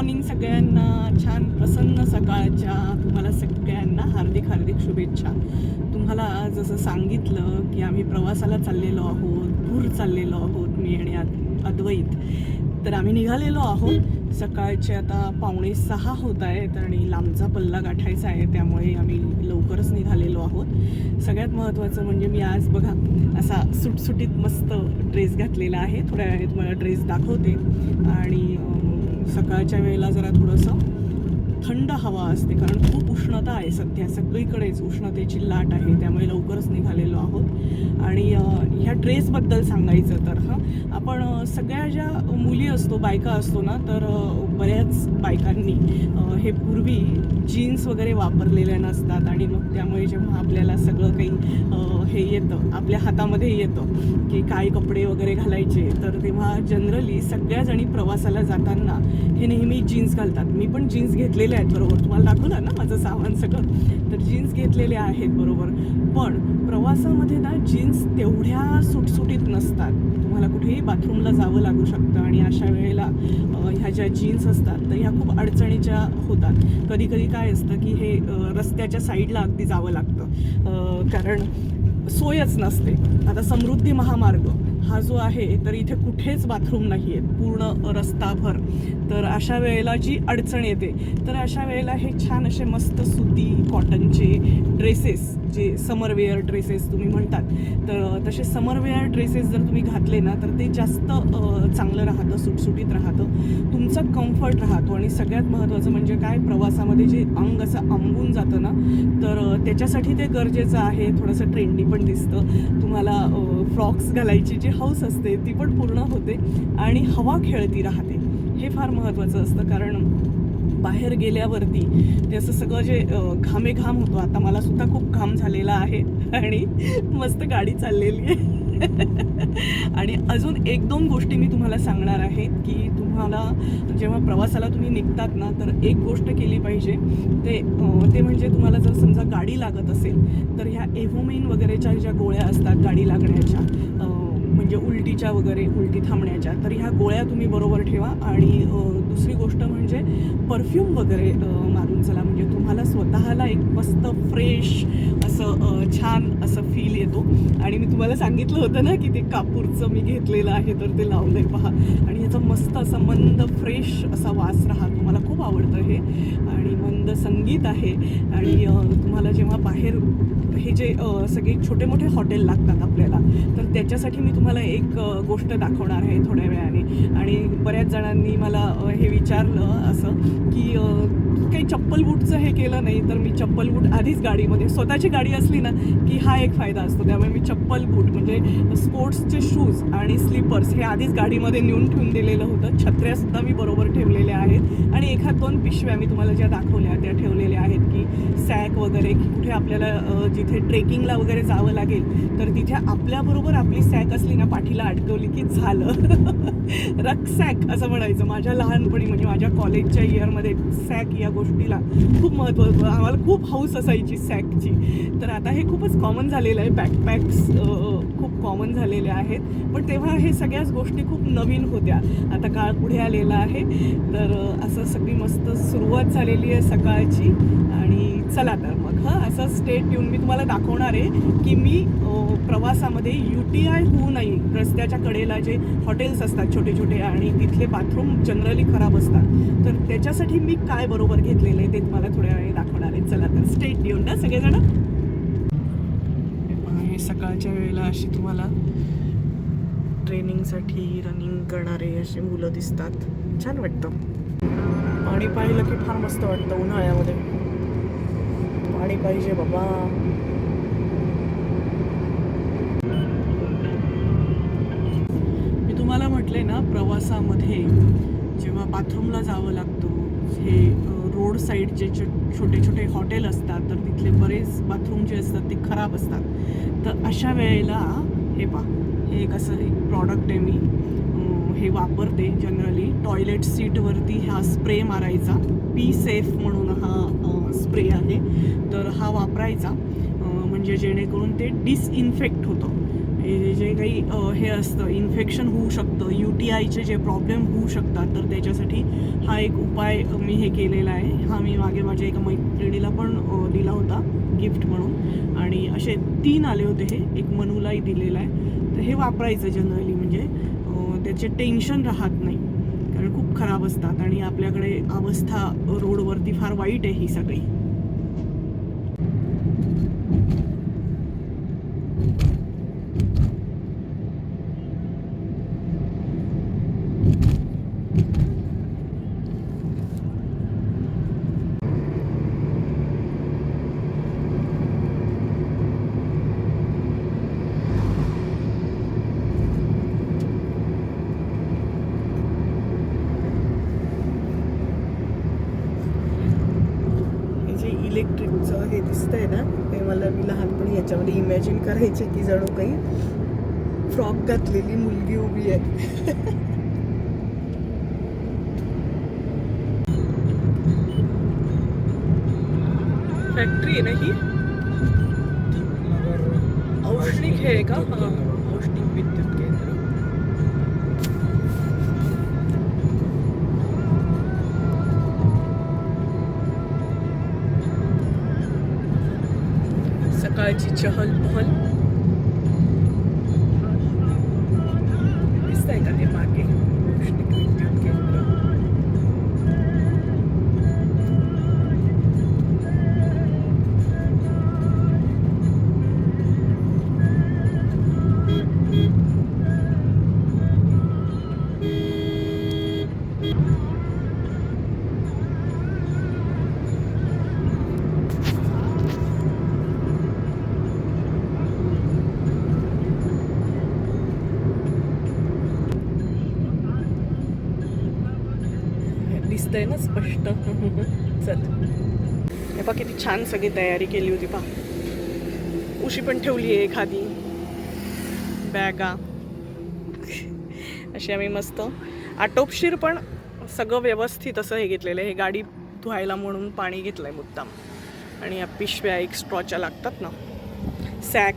Morning सगळ्यांना छान प्रसन्न सकाळच्या तुम्हाला सगळ्यांना हार्दिक हार्दिक शुभेच्छा. तुम्हाला जसं सांगितलं की आम्ही प्रवासाला चाललेलो आहोत भूर चाललेलो आहोत मी आणि अद्वैत. तर आम्ही निघालेलो आहोत. सकाळचे आता पावणे सहा होत आहेत आणि लांबचा पल्ला गाठायचा आहे त्यामुळे आम्ही लवकरच निघालेलो आहोत. सगळ्यात महत्त्वाचं म्हणजे मी आज बघा असा सुटसुटीत मस्त ड्रेस घातलेला आहे. थोड्या वेळेत मला ड्रेस दाखवते. आणि सकाळच्या वेळेला जरा थोडंसं थंड हवा असते कारण खूप उष्णता आहे सध्या. सगळीकडेच उष्णतेची लाट आहे त्यामुळे लवकरच निघालेलो आहोत. आणि ह्या ड्रेसबद्दल सांगायचं तर हां आपण सगळ्या ज्या मुली असतो बायका असतो ना तर बऱ्याच बायकांनी हे पूर्वी जीन्स वगैरे वापरलेल्या नसतात. आणि मग त्यामुळे जेव्हा आपल्याला सगळं काही हे येतं आपल्या हातामध्ये येतं की काय कपडे वगैरे घालायचे. तर तेव्हा जनरली सगळ्याजणी प्रवासाला जाताना हे नेहमी जीन्स घालतात. मी पण जीन्स घेतलेले आहेत बरोबर? तुम्हाला दाखवलं ना माझं सामान सगळं? तर जीन्स घेतलेले आहेत बरोबर? पण प्रवासामध्ये ना जीन्स तेवढ्या सुटसुटीत नसतात. तुम्हाला कुठेही बाथरूमला जावं लागू शकतं आणि अशा वेळेला ह्या ज्या जीन्स असतात तर ह्या खूप अडचणीच्या होतात. कधी कधी काय असतं की हे रस्त्याच्या साईडला अगदी जावं लागतं. कारण सोयच नसते. आता समृद्धी महामार्ग. हा जो आहे तर इथे कुठेच बाथरूम नाही आहेत पूर्ण रस्ताभर. तर अशा वेळेला जी अडचण येते तर अशा वेळेला हे छान असे मस्त सुती कॉटनचे ड्रेसेस जे समरवेअर ड्रेसेस तुम्ही म्हणतात तर तसे समरवेअर ड्रेसेस जर तुम्ही घातले ना तर ते जास्त चांगलं राहतं सुटसुटीत राहतं तुमचं कम्फर्ट राहतो. आणि सगळ्यात महत्त्वाचं म्हणजे काय प्रवासामध्ये जे अंग असं आंबून जातं ना तर त्याच्यासाठी ते गरजेचं आहे थोडंसं ट्रेंडी पण दिसतं. तुम्हाला फ्रॉक्स घालायची जे हौस असते ती पण पूर्ण होते आणि हवा खेळती राहते. हे फार महत्त्वाचं असतं कारण बाहेर गेल्यावरती ते असं सगळं जे घामेघाम होतो आता मला सुद्धा खूप घाम झालेला आहे आणि मस्त गाडी चाललेली आहे. आणि अजून एक दोन गोष्टी मी तुम्हाला सांगणार आहे की तुम्हाला जेव्हा प्रवासाला तुम्ही निघतात ना तर एक गोष्ट केली पाहिजे. ते ते म्हणजे तुम्हाला जर समजा गाडी लागत असेल तर ह्या एव्होमेन वगैरेच्या ज्या गोळ्या असतात गाडी लागण्याच्या म्हणजे उलटीच्या वगैरे उलटी थांबण्याच्या. तर ह्या गोळ्या तुम्ही बरोबर ठेवा. आणि दुसरी गोष्ट म्हणजे परफ्यूम वगैरे मारून चला. म्हणजे तुम्हाला स्वतःला एक मस्त फ्रेश असं छान असं फील येतो. आणि मी तुम्हाला सांगितलं होतं ना की ते कापूरचं मी घेतलेलं आहे तर ते लावलं आहे पहा. आणि ह्याचा मस्त असा मंद फ्रेश असा वास राहा. तुम्हाला खूप आवडतं हे. आणि मंद संगीत आहे. आणि तुम्हाला जेव्हा बाहेर हे जे सगळे छोटे मोठे हॉटेल लागतात आपल्याला त्याच्यासाठी मी तुम्हाला एक गोष्ट दाखवणार आहे थोड्या वेळाने. आणि बऱ्याच जणांनी मला हे विचारलं असं की काही चप्पल बूटचं हे केलं नाही तर मी चप्पल बूट आधीच गाडीमध्ये स्वतःची गाडी असली ना की हा एक फायदा असतो. त्यामुळे मी चप्पल बूट म्हणजे स्पोर्ट्सचे शूज आणि स्लीपर्स हे आधीच गाडीमध्ये नेऊन ठेवून दिलेलं होतं. छत्र्यासुद्धा मी बरोबर ठेवलेल्या आहेत. आणि एखाद दोन पिशव्या मी तुम्हाला ज्या दाखवल्या त्या ठेवलेल्या आहेत की सॅक वगैरे की कुठे आपल्याला जिथे ट्रेकिंगला वगैरे जावं लागेल तर तिथे आपल्याबरोबर आपली सॅक असली ना पाठीला अडकवली की झालं. रक सॅक असं म्हणायचं. माझ्या लहानपणी म्हणजे माझ्या कॉलेजच्या इयरमध्ये सॅक या गोष्टीला खूप महत्त्व होतं. आम्हाला खूप हौस असायची सॅकची. तर आता हे खूपच कॉमन झालेलं आहे. बॅकपॅक्स खूप कॉमन झालेले आहेत. पण तेव्हा हे सगळ्याच गोष्टी खूप नवीन होत्या. आता काळ पुढे आलेला आहे. तर असं सगळी मस्त सुरुवात झालेली आहे सकाळची. आणि चला तर मग हां असं स्टेट येऊन मी तुम्हाला दाखवणार आहे की मी प्रवासामध्ये यू टी आय होऊ नये. रस्त्याच्या कडेला जे हॉटेल्स असतात छोटे छोटे आणि तिथले बाथरूम जनरली खराब असतात. तर त्याच्यासाठी मी काय बरोबर घेतलेलं आहे ते तुम्हाला थोड्या वेळ दाखवणार आहे. चला तर स्टेट येऊन ना सगळेजण. सकाळच्या वेळेला अशी तुम्हाला ट्रेनिंगसाठी रनिंग करणारे असे मुलं दिसतात. छान वाटतं. पाणी पाहिलं की फार मस्त वाटतं उन्हाळ्यामध्ये. पाणी पाहिजे बाबा. मी तुम्हाला म्हटले ना प्रवासामध्ये जेव्हा बाथरूमला जावं लागतं हे रोड साईडचे छो छोटे छोटे हॉटेल असतात तर तिथले बरेच बाथरूम जे असतात ते खराब असतात. तर अशा वेळेला हे पा हे एक असं एक प्रॉडक्ट आहे मी. हे वापरते जनरली टॉयलेट सीटवरती हा स्प्रे मारायचा. पी सेफ म्हणून हा स्प्रे आहे. तर हा वापरायचा. म्हणजे जेणेकरून ते डिसइन्फेक्ट होतं. हे जे काही हे असतं इन्फेक्शन होऊ शकतं यू टी आयचे जे प्रॉब्लेम होऊ शकतात तर त्याच्यासाठी हा एक उपाय मी हे केलेला आहे. हा मी मागे माझ्या एका मैत्रिणीला पण दिला होता गिफ्ट म्हणून. आणि असे तीन आले होते हे. एक मनूलाही दिलेला आहे. तर हे वापरायचं जनरली म्हणजे त्याचे टेन्शन राहत नाही. कारण खूप खराब असतात आणि आपल्याकडे अवस्था रोडवरती फार वाईट आहे ही सगळी हे जे इलेक्ट्रिकचं हे दिसतंय ना हे मला मी लहानपणी याच्यामध्ये इमॅजिन करायचे की जणू काही फ्रॉक घातलेली मुलगी उभी आहे. फॅक्टरी आहे ना ही? औष्णिक आहे का? सकाळची चहल पहल दिसतंय ना स्पष्ट. चल. हे पहा किती छान सगळी तयारी केली होती पहा. उशी पण ठेवली आहे एखादी. बॅगा. अशी आम्ही मस्त. आटोपशीर पण सगळं व्यवस्थित असं हे घेतलेलं आहे. हे गाडी धुवायला म्हणून पाणी घेतलं आहे मुद्दाम. आणि या पिशव्या एक्स्ट्रॉच्या लागतात ना. सॅक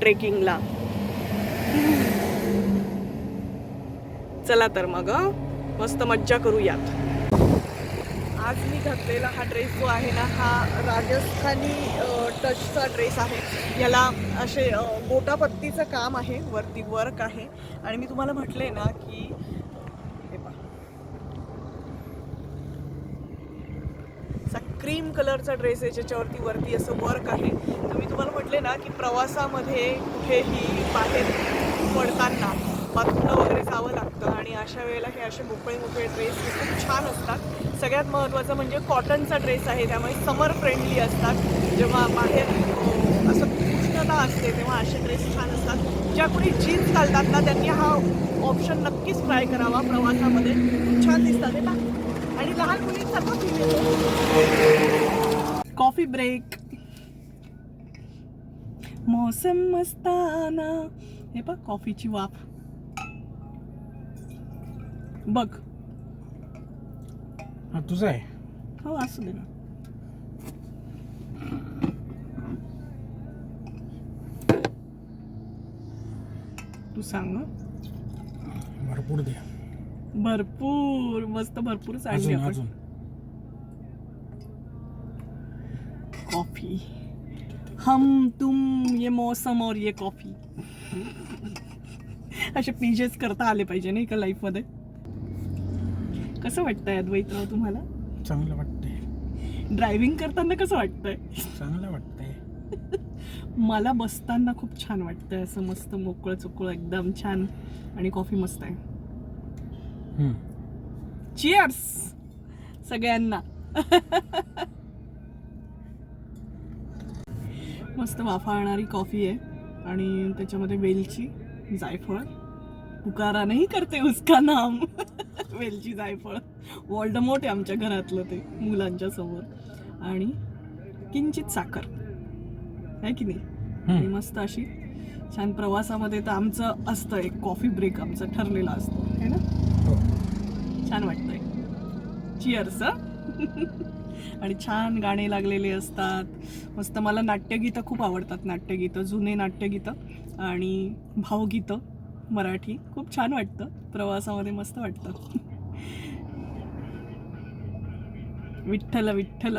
ट्रेकिंगला. चला तर मग मस्त मज्जा करूयात. आज मी घातलेला हा ड्रेस जो आहे ना हा राजस्थानी टचचा ड्रेस आहे. याला असे अ, गोटापत्तीचं काम आहे वरती वर्क आहे. आणि मी तुम्हाला म्हटले ना की हे क्रीम कलरचा ड्रेस आहे ज्याच्यावरती वरती असं वर्क आहे. तर मी तुम्हाला म्हटले ना की प्रवासामध्ये कुठेही बाहेर पडताना बाथरूमला वगैरे जावं लागतं आणि अशा वेळेला हे असे मोकळे मोकळे ड्रेस हे खूप छान असतात. सगळ्यात महत्त्वाचं म्हणजे कॉटनचा ड्रेस आहे त्यामुळे समर फ्रेंडली असतात. जेव्हा बाहेर असं उष्णता असते तेव्हा असे ड्रेस छान असतात. ज्या कोणी जीन्स घालतात ना त्यांनी हा ऑप्शन नक्कीच ट्राय करावा प्रवासामध्ये. छान दिसतात ना आणि लहान मुलींसारखं कॉफी ब्रेक मौसम मस्ताना. हे बघ कॉफीची वाफ. बघ. हा तुझा आहे. हो असू दे ना. तू सांग हं. भरपूर दे. भरपूर मस्त भरपूर सांगली अजून आपण. अजून. कॉफी. हम तुम ये मौसम और ये कॉफी. असे पीजेस करता आले पाहिजे नाही का लाईफमध्ये? कसं वाटतंय अद्वैतराव तुम्हाला? चांगलं वाटतंय. ड्रायव्हिंग करताना कसं वाटतंय? चांगलं वाटतंय. मला बसताना खूप छान वाटतंय असं मस्त मोकळं चोकळं एकदम छान आणि कॉफी मस्त आहे. हम्म. चिअर्स सगळ्यांना. मस्त वाफाळणारी कॉफी आहे आणि त्याच्यामध्ये वेलची जायफळ. पुकारा नाही करते उसका नाम. वेलची जायफळ. वॉल्डमोट आहे आमच्या घरातलं ते मुलांच्या समोर. आणि किंचित साखर. आहे की नाही. मस्त अशी छान प्रवासामध्ये तर आमचं असतं एक कॉफी ब्रेक आमचं ठरलेला असतो. है ना? हो. छान वाटतंय. चिअर्स आणि छान गाणे लागलेले असतात. मस्त मला नाट्यगीतं खूप आवडतात नाट्यगीतं जुने नाट्यगीतं आणि भावगीतं. मराठी. खूप छान वाटतं. प्रवासामध्ये मस्त वाटतं. विठ्ठल विठ्ठल.